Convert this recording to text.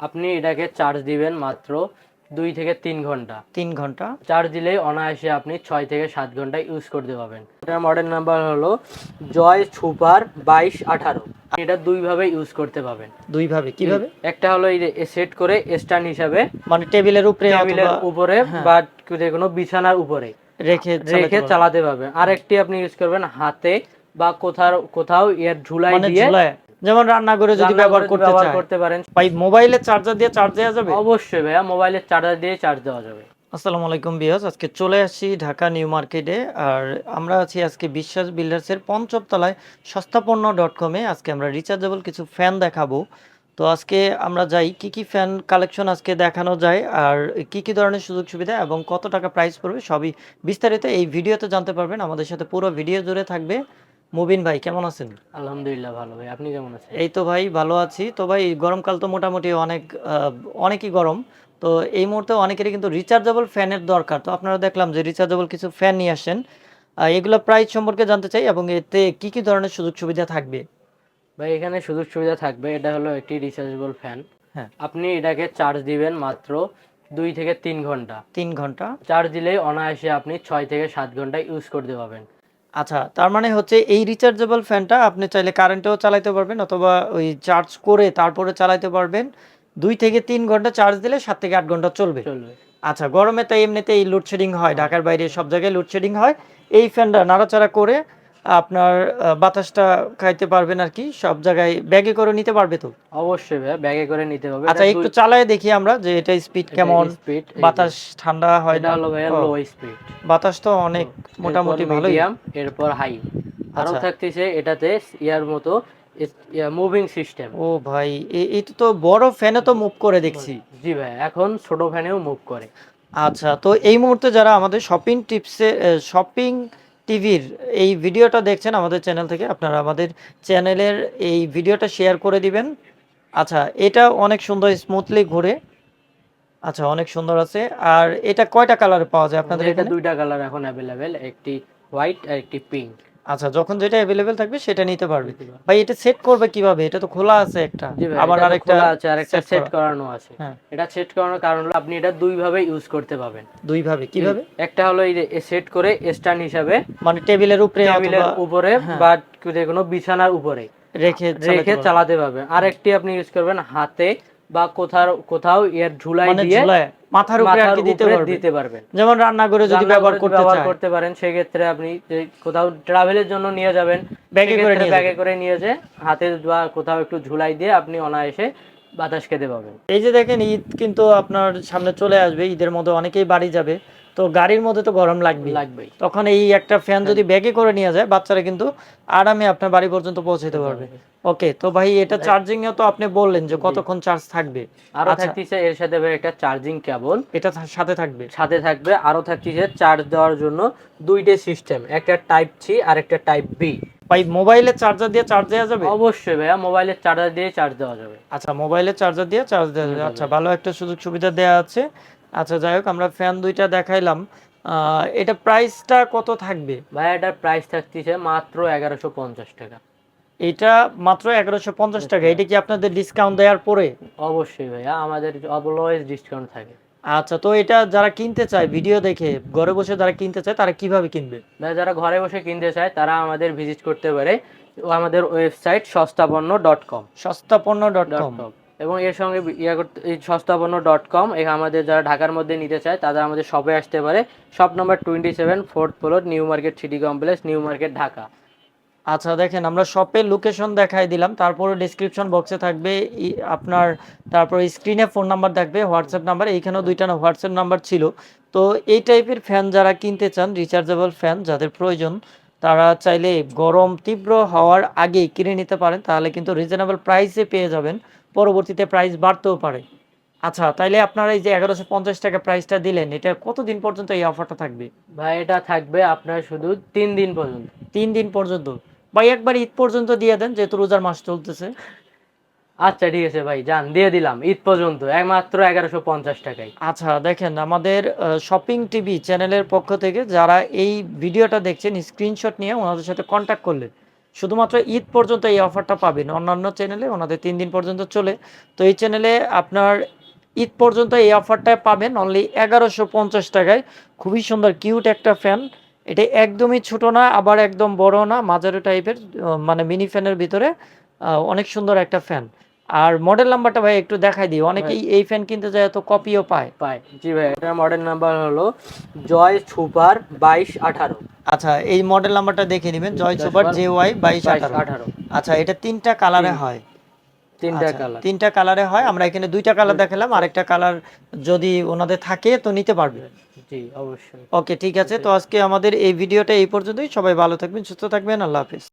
আপনি এটাকে চার্জ দিবেন মাত্র দুই থেকে তিন ঘণ্টা। তিন ঘণ্টা। চার্জ দিলে অনায়াসে আপনি ছয় থেকে সাত ঘণ্টা ইউজ করতে পারবেন। এটার মডেল নাম্বার হলো জয় সুপার বাইশ আঠারো। এটা দুইভাবে ইউজ করতে পারবেন। দুই ভাবে কীভাবে একটা হলো এই যে সেট করে স্ট্যান্ড হিসাবে। মানে টেবিলের উপরে টেবিলের উপরে হ্যাঁ। বা যে কোনো বিছানার উপরে। রেখে রেখে চালাতে পারবেন। আরেকটি আপনি ইউজ করবেন হাতে বা কোথাও কোথাও এর ঝুলাই। মানে দিয়ে যেমন রান্নাঘরে যদি ব্যবহার করে করতে ব্যবহার করতে পারেন। ভাই মোবাইলের চার্জার দিয়ে চার্জ দেওয়া যাবে? অবশ্যই ভাইয়া মোবাইলের চার্জার দিয়ে চার্জ দেওয়া যাবে। আসসালামু আলাইকুম বিয়াস আজকে চলে আসছি ঢাকা নিউ মার্কেটে আর আমরা আছি আজকে বিশ্বাস বিল্ডার্সের পঞ্চম তলায় সস্তাপন্ন ডট কমে আজকে আমরা রিচার্জেবল কিছু ফ্যান দেখাবো। তো আজকে আমরা যাই কি কি ফ্যান কালেকশন আজকে দেখানো যায় আর কি কি ধরনের সুযোগ সুবিধা এবং কত টাকা প্রাইস পড়বে সবই বিস্তারিত এই ভিডিওতে জানতে পারবেন। আমাদের সাথে পুরো ভিডিও জুড়ে থাকবে। মুবিন ভাই কেমন আছেন? আলহামদুলিল্লাহ ভালো ভাই আপনি কেমন আছেন? এই তো ভাই ভালো আছি। তো ভাই গরমকাল তো মোটামুটি অনেক অনেকই গরম। তো এই মুহূর্তে অনেকেরই কিন্তু রিচার্জেবল ফ্যানের দরকার। তো আপনারা দেখলাম যে রিচার্জেবল কিছু ফ্যান নিয়ে আসেন। এগুলো প্রাইস সম্পর্কে জানতে চাই এবং এতে কি কি ধরনের সুযোগ সুবিধা থাকবে? ভাই এখানে সুযোগ সুবিধা থাকবে। এটা হলো একটি রিচার্জেবল ফ্যান হ্যাঁ। আপনি এটাকে চার্জ দিবেন মাত্র দুই থেকে তিন ঘণ্টা। তিন ঘণ্টা। চার্জ দিলেই অনায়াসে আপনি ছয় থেকে সাত ঘণ্টা ইউজ করতে পারবেন। আচ্ছা তার মানে হচ্ছে এই রিচার্জেবল ফ্যানটা আপনি চাইলে কারেন্টেও চালাইতে পারবেন অথবা ওই চার্জ করে তারপরে চালাইতে পারবেন। দুই থেকে তিন ঘণ্টা চার্জ দিলে সাত থেকে আট ঘণ্টা চলবে। চলবে। আচ্ছা গরমে তো এমনিতে এই লোডশেডিং হয় ঢাকার বাইরে সব জায়গায় লোডশেডিং হয়। এই ফ্যানটা নাড়াচাড়া করে আপনার বাতাসটা খাইতে পারবেন আর কি সব জায়গায় ব্যাগে করে নিতে পারবে তো? অবশ্যই ভাইয়া ব্যাগে করে নিতে হবে। আচ্ছা একটু চালায় দেখি আমরা যে এটা স্পিড কেমন বাতাস ঠান্ডা হয় না? হলো ও, লো স্পিড বাতাস তো অনেক মোটামুটি ভালোই। এরপর হাই আরও আচ্ছা। থাকতেছে এটাতে ইয়ার মতো মুভিং সিস্টেম ও ভাই এটা তো বড় ফ্যানে তো মুভ করে দেখছি। জি ভাই এখন ছোট ফ্যানেও মুভ করে। আচ্ছা তো এই মুহূর্তে যারা আমাদের শপিং টিপসে শপিং টিভির এই ভিডিওটা দেখছেন আমাদের চ্যানেল থেকে আপনারা আমাদের চ্যানেলের এই ভিডিওটা শেয়ার করে দিবেন। আচ্ছা এটা অনেক সুন্দর স্মুথলি ঘুরে। আচ্ছা অনেক সুন্দর আছে। আর এটা কয়টা কালার পাওয়া যায় আপনাদের এটা দুইটা কালার এখন অ্যাভেলেবেল একটি হোয়াইট আর একটি পিঙ্ক আচ্ছা যখন যেটা অ্যাভেলেবেল থাকবে সেটা নিতে পারবে। ভাই এটা সেট করবে কীভাবে? এটা তো খোলা আছে একটা। আবার আরেকটা আছে আরেকটা সেট করানো আছে। হ্যাঁ। এটা সেট করানোর কারণ হলো আপনি এটা দুই ভাবে ইউজ করতে পারবেন। দুই ভাবে কীভাবে একটা হলো এই সেট করে স্ট্যান্ড হিসাবে মানে টেবিলের উপরে টেবিলের অথবা উপরে হ্যাঁ। বা কোনো বিছানার উপরে। রেখে রেখে চালাতে পারবেন। আরেকটি আপনি ইউজ করবেন হাতে বা কোথাও কোথাও এর ঝুলাই মানে দিয়ে মাথার উপরে আর কি দিতে পারবেন। যেমন রান্না করে যদি ব্যবহার করে করতে ব্যবহার করতে পারেন সেক্ষেত্রে আপনি যে কোথাও ট্রাভেলের জন্য নিয়ে যাবেন ব্যাগে করে নিয়ে ব্যাগে করে নিয়ে যে হাতে বা কোথাও একটু ঝুলাই দিয়ে আপনি অনায়াসে বাতাস খেতে পাবেন। এই যে দেখেন ঈদ কিন্তু আপনার সামনে চলে আসবে ঈদের মধ্যে অনেকেই বাড়ি যাবে। তো গাড়ির মধ্যে তো গরম লাগবে লাগবেই। তখন এই একটা ফ্যান যদি ব্যাগে করে নিয়ে যায় বাচ্চারা কিন্তু আরামে আপনার বাড়ি পর্যন্ত পৌঁছাতে পারবে। ওকে তো ভাই এটা চার্জিং এও তো আপনি বললেন যে কতক্ষণ চার্জ থাকবে? আরও আচ্ছা। থাকতেছে এর সাথে ভাই একটা চার্জিং কেবল এটা সাথে থাকবে? সাথে থাকবে। আরও থাকতেছে চার্জ দেওয়ার জন্য দুইটা সিস্টেম একটা টাইপ সি আর একটা টাইপ বি ভাই মোবাইলের চার্জার দিয়ে চার্জ দেওয়া যাবে? অবশ্যই ভাইয়া মোবাইলের চার্জার দিয়ে চার্জ দেওয়া যাবে। আচ্ছা মোবাইলের চার্জার দিয়ে চার্জ দেওয়া যাবে। আচ্ছা ভালো একটা সুযোগ সুবিধা দেওয়া আছে। আচ্ছা যাই হোক আমরা ফ্যান দুইটা দেখাইলাম। এটা প্রাইসটা কত থাকবে? ভাইয়া এটার প্রাইস থাকতেছে মাত্র এগারোশো পঞ্চাশ টাকা। এটা মাত্র এগারোশো পঞ্চাশ টাকা। এটা কি আপনাদের ডিসকাউন্ট দেওয়ার পরে? অবশ্যই ভাইয়া আমাদের অলওয়েজ ডিসকাউন্ট থাকে। আচ্ছা তো এটা যারা কিনতে চায় ভিডিও দেখে ঘরে বসে যারা কিনতে চায় তারা কীভাবে কিনবে? ভাইয়া যারা ঘরে বসে কিনতে চায় তারা আমাদের ভিজিট করতে পারে। আমাদের website Sostapanno dot com Sostapanno dot com এবং এর সঙ্গে ইয়া করতে সস্তাপন্ন ডট কম এখানে আমাদের যারা ঢাকার মধ্যে নিতে চায়, তারা আমাদের শপে আসতে পারে। Shop number twenty seven fourth floor new market city complex new market Dhaka আচ্ছা দেখেন, আমরা শপের লোকেশন দেখাই দিলাম। তারপরে ডিসক্রিপশন বক্সে থাকবে আপনার, তারপর স্ক্রিনে ফোন নাম্বার থাকবে হোয়াটসঅ্যাপ নাম্বার এইখানেও দুইটা হোয়াটসঅ্যাপ নাম্বার ছিল। তো এই টাইপের ফ্যান যারা কিনতে চান রিচার্জেবল ফ্যান যাদের প্রয়োজন তারা চাইলে গরম তীব্র হওয়ার আগে কিনে নিতে পারেন তাহলে কিন্তু রিজনেবল প্রাইসে পেয়ে যাবেন। পরবর্তীতে প্রাইস বাড়তেও পারে। আচ্ছা তাইলে আপনারা এই যে এগারোশো পঞ্চাশ টাকা প্রাইসটা দিলেন এটা কতদিন পর্যন্ত এই অফারটা থাকবে? ভাই এটা থাকবে আপনার শুধু তিন দিন পর্যন্ত। তিন দিন পর্যন্ত। ভাই একবার ঈদ পর্যন্ত দিয়ে দেন যেহেতু রোজার মাস চলতেছে। আচ্ছা ঠিক আছে ভাই, যান, দিয়ে দিলাম। ঈদ পর্যন্ত, একমাত্র এগারোশো পঞ্চাশ টাকায়। আচ্ছা দেখেন, আমাদের শপিং টিভি চ্যানেলের পক্ষ থেকে যারা এই ভিডিওটা দেখছেন স্ক্রিনশট নিয়ে ওনাদের সাথে কন্ট্যাক্ট করলে শুধুমাত্র ঈদ পর্যন্ত এই অফারটা পাবেন। অন্যান্য চ্যানেলে ওনাদের তিন দিন পর্যন্ত চলে। তো এই চ্যানেলে আপনার ঈদ পর্যন্ত এই অফারটা পাবেন অনলি এগারোশো পঞ্চাশ টাকায়। খুবই সুন্দর কিউট একটা ফ্যান এটা একদমই ছোট না, আবার একদম বড় না, মাঝারি টাইপের মানে মিনি ফ্যানের ভিতরে অনেক সুন্দর একটা ফ্যান আর মডেল নাম্বারটা ভাই একটু দেখাই দিই। অনেকেই এই ফ্যান কিনতে যায় তো কপিও পায়। পায়। জি ভাই এটার মডেল নাম্বার হলো জয় সুপার বাইশ আঠারো। আচ্ছা এই মডেল নাম্বারটা দেখে নেবেন জয় সুপার জে ওয়াই বাইশ আঠারো। আচ্ছা এটা তিনটা কালারে হয়। তিনটা আচ্ছা, কালার তিনটা কালারে হয় আমরা এখানে দুইটা কালার দেখালাম আরেকটা কালার যদি ওনাদের থাকে তো নিতে পারবে। জি অবশ্যই। ওকে ঠিক আছে তো আজকে আমাদের এই ভিডিওটা এই পর্যন্তই। সবাই ভালো থাকবেন সুস্থ থাকবেন আল্লাহ হাফিজ।